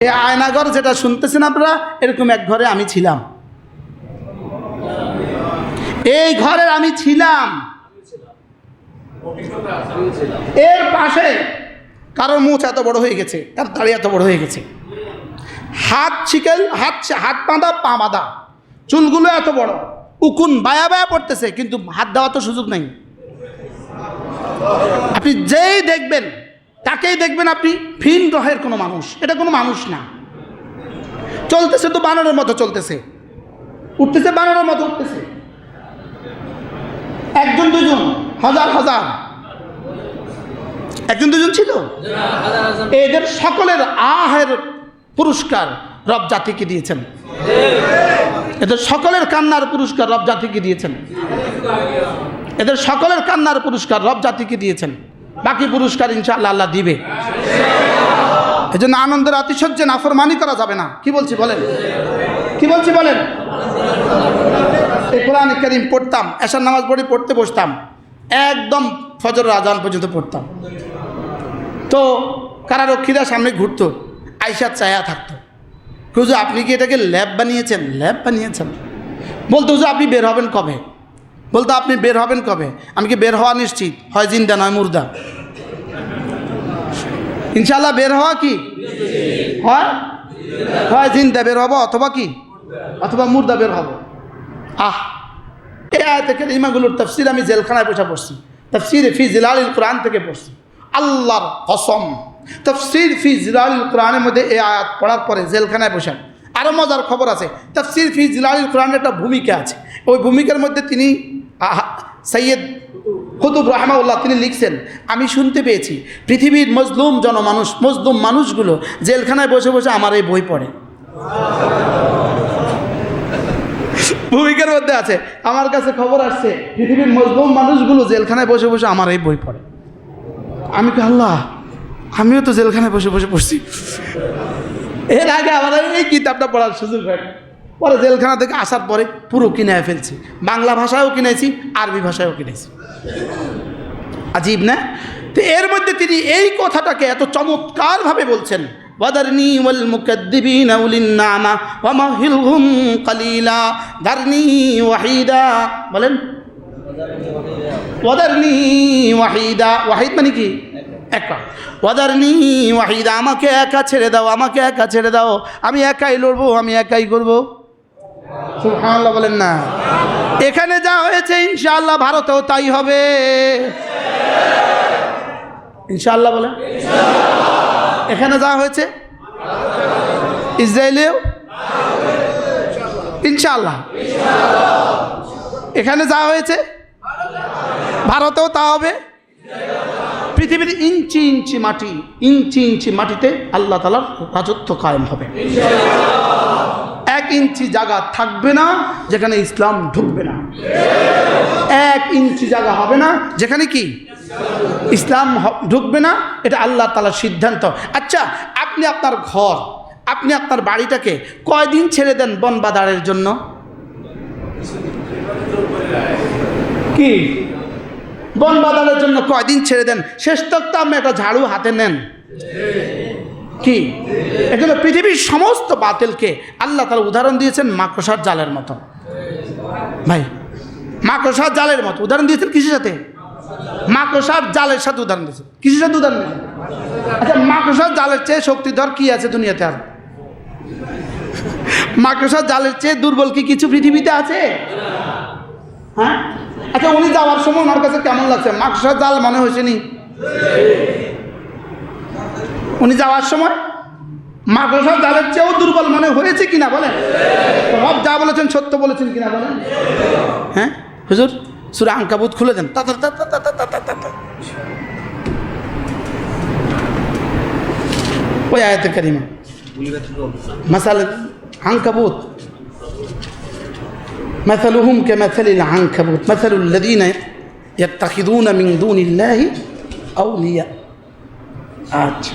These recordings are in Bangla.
এই আয়নাঘর যেটা শুনতেছেন আপনারা, এরকম এক ঘরে আমি ছিলাম। এই ঘরে আমি ছিলাম। এর পাশে কারোর মুখ এত বড় হয়ে গেছে তার দাড়ি এত বড় হয়ে গেছে। হাত ছিকেল হাত হাত বাঁধা, পা বাঁধা। চুলগুলো এত বড়, উকুন বায়া বায়া পড়তেছে, কিন্তু হাত দেওয়ার তো সুযোগ নেই। আপনি যেই দেখবেন তাকেই দেখবেন আপনি ভিন গ্রহের কোনো মানুষ। এটা কোনো মানুষ না। চলতেছে তো বানরের মতো চলতেছে। উঠতেছে বানরের মতো উঠতেছে। একজন, দুজন, হাজার হাজার। একজন, দুজন ছিল? এদের সকলের আহের পুরস্কার রব জাতিকে দিয়েছেন। এদের সকলের কান্নার পুরস্কার রব জাতিকে দিয়েছেন। এদের সকলের কান্নার পুরস্কার রব জাতিকে দিয়েছেন। বাকি পুরস্কার ইনশাআল্লাহ আল্লাহ দিবে। এই জন্য আনন্দের আতিশয্যে নাফরমানি করা যাবে না। কি বলছি বলেন? কি বলছি বলেন? এই কোরআন করিম পড়তাম এসার নামাজ পড়ে পড়তে বসতাম, একদম ফজর আজান পর্যন্ত পড়তাম। তো কারারক্ষীরা সামনে ঘুরতো আইসা চায়া থাকতো। হুজুর আপনি কি এটাকে ল্যাব বানিয়েছেন? ল্যাব বানিয়েছেন। বলতো হুজুর আপনি বের হবেন কবে? বলতো আপনি বের হবেন কবে? আমি কি বের হওয়া নিশ্চিত? হয় জিন্দা, নয় মুর্দা। ইনশাল্লাহ বের হওয়া কি? হয়? জিন্দা বের হব অথবা কি? অথবা মুর্দা বের হব। আহ! এই আয়তে ইমাগুলোর তফসির আমি জেলখানায় বসে পড়ছি। তফসির ফি জিলাল কোরআন থেকে পড়ছি। আল্লাহর কসম। তফসির ফি জিলালিল কোরআনের মধ্যে এই আয়াত পড়ার পরে জেলখানায় বসেন। আরও মজার খবর আছে, তফসির ফি জিলালিল কোরআনের একটা ভূমিকা আছে। ওই ভূমিকার মধ্যে তিনি সৈয়দ কুতুব রহমাউল্লাহ তিনি লিখছেন, আমি শুনতে পেয়েছি, পৃথিবীর মজলুম জনমানুষ, মজলুম মানুষগুলো জেলখানায় বসে বসে আমার এই বই পড়ে। ভূমিকার মধ্যে আছে, আমার কাছে খবর আসছে, পৃথিবীর মজলুম মানুষগুলো জেলখানায় বসে বসে আমার এই বই পড়ে। আমি আল্লাহ, আমিও তো জেলখানায় বসে বসে পড়ছি। এর আগে আমার এই কিতাবটা পড়ার সুযোগ হয়। পরে জেলখানা থেকে আসার পরে পুরো কিনে ফেলছি। বাংলা ভাষায়ও কিনেছি, আরবি ভাষায়ও কিনেছি। আজীব, না? তো এর মধ্যে তিনি এই কথাটাকে এত চমৎকারভাবে বলছেন। মুকাদ্দিবিনা উলিন নামা ওয়া মাহিলহুম কালিলা। দারনি ওয়াহিদা। বলেন। ওয়াদারনি ওয়াহিদা। ওয়াহিদ মানে কি? একা ওয়াদারনি ওয়াহিদা, আমাকে একা ছেড়ে দাও, আমাকে একা ছেড়ে দাও। আমি একাই লড়বো, আমি একাই করব। সুবহানাল্লাহ বলেন না। এখানে যা হয়েছে, ইনশাআল্লাহ ভারতেও তাই হবে। ইনশাআল্লাহ বলেন। এখানে যা হয়েছে, ইসরায়েলেও ইনশাআল্লাহ। এখানে যা হয়েছে, ভারতেও তা হবে। পৃথিবীর ইঞ্চি ইঞ্চি মাটি, ইঞ্চি ইঞ্চি মাটিতে আল্লাহ তালার রাজত্ব কায়েম হবে। ইঞ্চি জায়গা থাকবে না, যেখানে ইসলাম ঢুকবে না। এক ইঞ্চি জায়গা হবে না, যেখানে কি? ইসলাম ঢুকবে না, এটা আল্লাহ তালার সিদ্ধান্ত। আচ্ছা আপনি আপনার ঘর, আপনি আপনার বাড়িটাকে কয়দিন ছেড়ে দেন বন বাদারের জন্য? কি? বন বাদারের জন্য কয়দিন ছেড়ে দেন? শেষ তক তো আপনি একটা ঝাড়ু হাতে নেন। কি? এজন্য পৃথিবীর সমস্ত বাতিলকে আল্লাহ তারা উদাহরণ দিয়েছেন মাকড়সার জালের মতো। ভাই, মাকড়সার জালের মতো। উদাহরণ দিয়েছেন কিসের সাথে? মাকড়সার জালের সাথে উদাহরণ দিয়েছেন। কিসের সাথে উদাহরণ দিয়েছেন? আচ্ছা মাকড়সার জালের চেয়ে শক্তিধর কি আছে দুনিয়াতে আর? মাকড়সার জালের চেয়ে দুর্বল কি কিছু পৃথিবীতে আছে? হ্যাঁ? আচ্ছা উনি যাওয়ার সময় ওনার কাছে কেমন লাগছে? মাকড়সার জাল মনে হয়েছে নি? উনি যাওয়ার সময় মাদ্রাসা যাদের চেয়েও দুর্বল মনে হয়েছে কিনা বলেন। রব যা বলেছেন সত্য বলেছেন কিনা বলেন। হ্যাঁ? হুজুর, সুরা আঙ্কাবুত খুলে দেন। ওই আয়াতে কারিমা। মাসালে আঙ্কাবুত مثلهم كمثل العنكبوت مثل الذين يتخذون من دون الله আচ্ছা।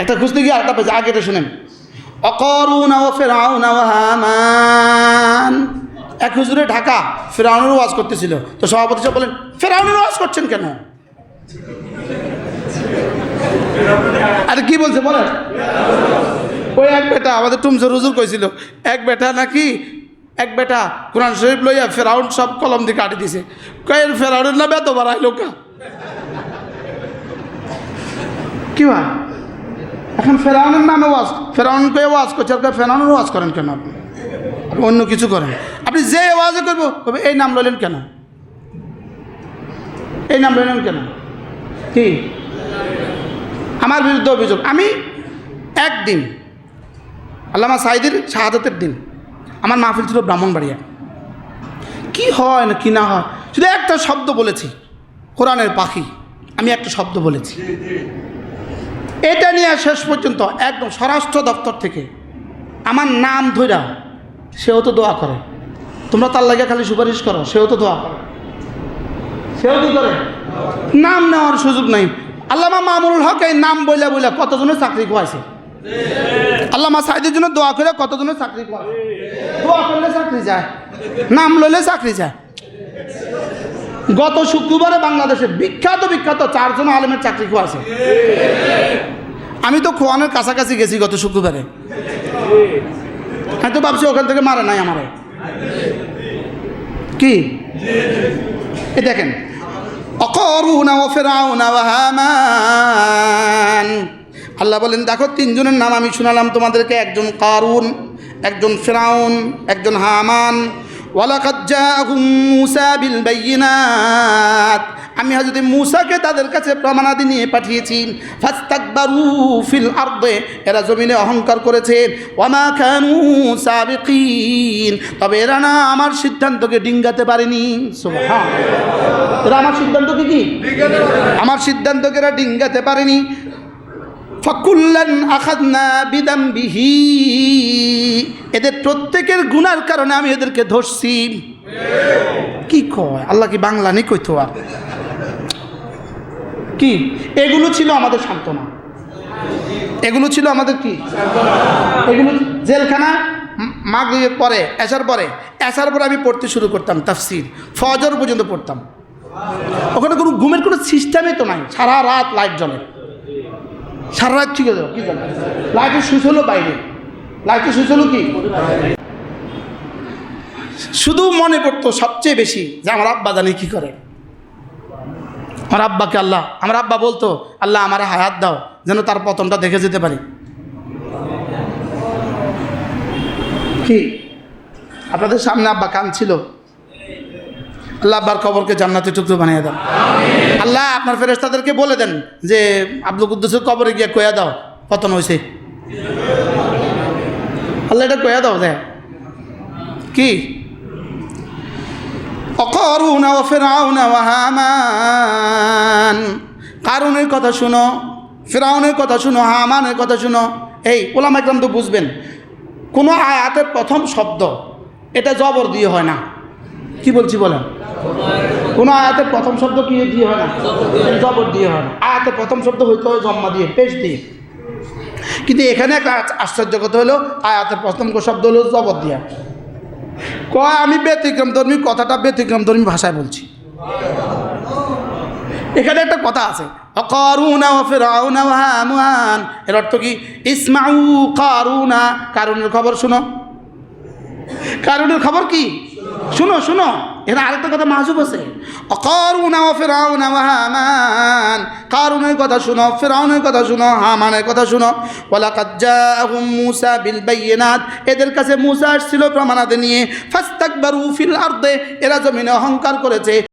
একটা খুঁজতে গিয়ে আরেকটা পাইছি আগে এটা শুনেন। অকরুন ও ফেরাউন হামান। এক হুজুরে ঢাকা, ফেরাউনের ওয়াজ করতেছিল। তো সভাপতি সাহেব বলেন ফেরাউনের ওয়াজ করছেন কেন? আরে কি বলছে, বলেন। ওই এক বেটা, আমাদের টুমসর হুজুর কইছিল, এক বেটা নাকি, এক বেটা কোরআন শরীফ লইয়া ফেরাউন সব কলম দিয়ে কাটি দিছে। কয়ের ফেরাউনের না বেত বাড়াই লোকা? কি হয় এখন ফেরাউনের নামে ওয়াজ ফেরাউনকে ওয়াজ করছে আর ফেরাউনের ওয়াজ করেন কেন আপনি অন্য কিছু করেন। আপনি যে ওয়াজে করব, কবে এই নাম লইলেন কেন? এই নাম লইলেন কেন? কি? আমার বিরুদ্ধে অভিযোগ। আমি একদিন, আল্লামা সাইদির শাহাদতের দিন, আমার মাহফিল ছিল ব্রাহ্মণবাড়িয়া। কি হয় না কি না হয়? শুধু একটা শব্দ বলেছি, কোরআনের পাখি। আমি একটা শব্দ বলেছি। এটা নিয়ে শেষ পর্যন্ত একদম স্বরাষ্ট্র দপ্তর থেকে আমার নাম ধইরা সেও তো দোয়া করে। তোমরা তার লাগে খালি সুপারিশ করো, সেও তো দোয়া করে। সেও কি করে? নাম নেওয়ার সুযোগ নাই। আল্লামা মামুনুল হক এই নাম বইলা বইলা কতজনের চাকরি খোয়াইছে? আল্লামা সাইদের জন্য দোয়া করে কতজনের চাকরি খোয়াইছে? দোয়া করলে চাকরি যায়, নাম লইলে চাকরি যায়। গত শুক্রবারে বাংলাদেশে বিখ্যাত বিখ্যাত চারজন আলেমের চাকরি খোয়াছে আমি তো খোয়ানোর কাছাকাছি গেছি গত শুক্রবারে। আমি তো ভাবছি ওখান থেকে মারে নাই আমারে কি? এ দেখেন, অকরুনা ও ফেরাউনা আল্লাহ বলেন, দেখো, তিনজনের নাম আমি শুনালাম, তোমাদেরকে একজন কারুন, একজন ফেরাউন, একজন হামান ওয়ালাকাদ জাআহুম মূসা বিল বাইয়িনাত। আমি হযরত মূসাকে তাদের কাছে প্রমাণাদি নিয়ে পাঠিয়েছি। ফাস্তাকবারু ফিল আরদে। এরা জমিনে অহংকার করেছে। ওয়ামা কানু সাবিকিন। তবে এরা না আমার সিদ্ধান্তকে ডিঙ্গাতে পারেনি। সুবহান এরা আমার সিদ্ধান্তকে কি? আমার সিদ্ধান্তকে এরা ডিঙ্গাতে পারেনি। ফকুল্লান আখাদনা বিদাম বিহি এদের প্রত্যেকের গুনার কারণে আমি এদেরকে ধরছি। কি কয়? আল্লাহ কি বাংলা নেই কইতো আর? কি? এগুলো ছিল আমাদের সান্ত্বনা। এগুলো ছিল আমাদের কি? এগুলো জেলখানা, মাগরিবের পরে এসার পরে। এসার পরে আমি পড়তে শুরু করতাম, তাফসির। ফজর পর্যন্ত পড়তাম। ওখানে কোনো ঘুমের কোনো সিস্টেমই তো নাই। সারা রাত লাইট জ্বলে। সারা রাত ঠিক আছে কি জানো লাইটের সুইচ হলো বাইরে। লাইটের সুইচ হলো কি? শুধু মনে পড়তো সবচেয়ে বেশি যে আমার আব্বা জানি কী করে। আমার আব্বাকে আল্লাহ, আমার আব্বা বলতো, আল্লাহ, আমার হায়াত দাও, যেন তার পতনটা দেখে যেতে পারি। কি? আপনাদের সামনে আব্বা কান ছিল আল্লাহ আব্বার কবরকে জান্নাতে টুকরো বানিয়ে দাও। আল্লাহ, আপনার ফেরেস্তাদেরকে বলে দেন যে, আব্দুল কুদ্দুসের কবরে গিয়ে কয়া দাও, পতন হয়েছে আল্লাহ এটা কয়া দাও দেখ কি? কারুনের কথা শুনো, ফেরাউনের কথা শুনো, হামানের কথা শুনো। এই ওলাম একদম তো বুঝবেন, কোনো আয়াতের প্রথম শব্দ, এটা জবর দিয়ে হয় না। কি বলছি বলেন? কোনো আয়াতের প্রথম শব্দ কি দিয়ে হয় না? জবর দিয়ে হয় না। আয়াতের প্রথম শব্দ হইতে হয় জম্মা দিয়ে, পেশ দিয়ে। কিন্তু এখানে একটা আশ্চর্য কথা হলো, আয়াতের প্রথম শব্দ হলো জবর দিয়া। কয়, আমি ব্যতিক্রম ধর্মী, কথাটা ব্যতিক্রম ধর্মী ভাষায় বলছি। এখানে একটা কথা আছে ও এর অর্থ কি? ইসমাউ কারুনা। কারুনের খবর শুনো। কারুনের খবর কি? শুনো শুনো। এখানে আরেকটা কথা মাহজুব আছে। অকারুনা ও ফেরাউনা হামান। কারুনের কথা শুনো, ফেরাউনের কথা শুনো, হামানের কথা শুনো। ওয়ালাকাদ জাআহুম মূসা বিল বাইয়িনাত। এদের কাছে মূসা আসছিল প্রমাণাদি নিয়ে। ফাস্তাকবারু ফিল আরদে। এরা জমিনে অহংকার করেছে।